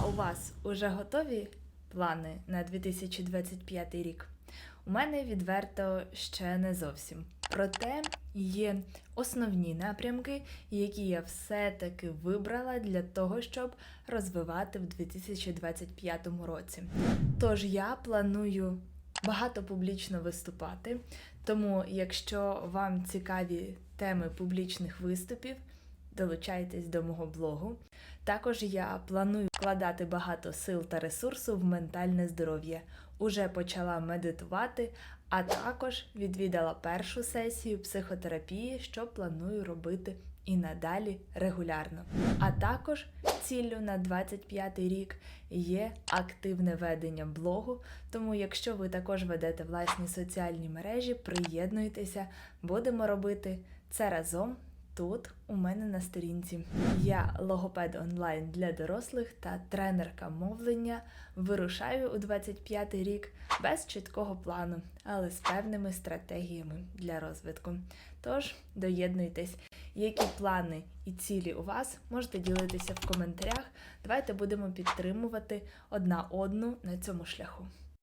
А у вас уже готові плани на 2025 рік? У мене відверто ще не зовсім. Проте є основні напрямки, які я все-таки вибрала для того, щоб розвивати в 2025 році. Тож я планую багато публічно виступати. Тому, якщо вам цікаві теми публічних виступів, долучайтесь до мого блогу. Також я планую вкладати багато сил та ресурсу в ментальне здоров'я. Уже почала медитувати, а також відвідала першу сесію психотерапії, що планую робити і надалі регулярно. А також ціллю на 25 рік є активне ведення блогу. Тому, якщо ви також ведете власні соціальні мережі, приєднуйтеся, будемо робити це разом. Тут у мене на сторінці я логопед онлайн для дорослих та тренерка мовлення. Вирушаю у 25 рік без чіткого плану, але з певними стратегіями для розвитку. Тож доєднуйтесь, які плани і цілі у вас можете ділитися в коментарях. Давайте будемо підтримувати одна одну на цьому шляху.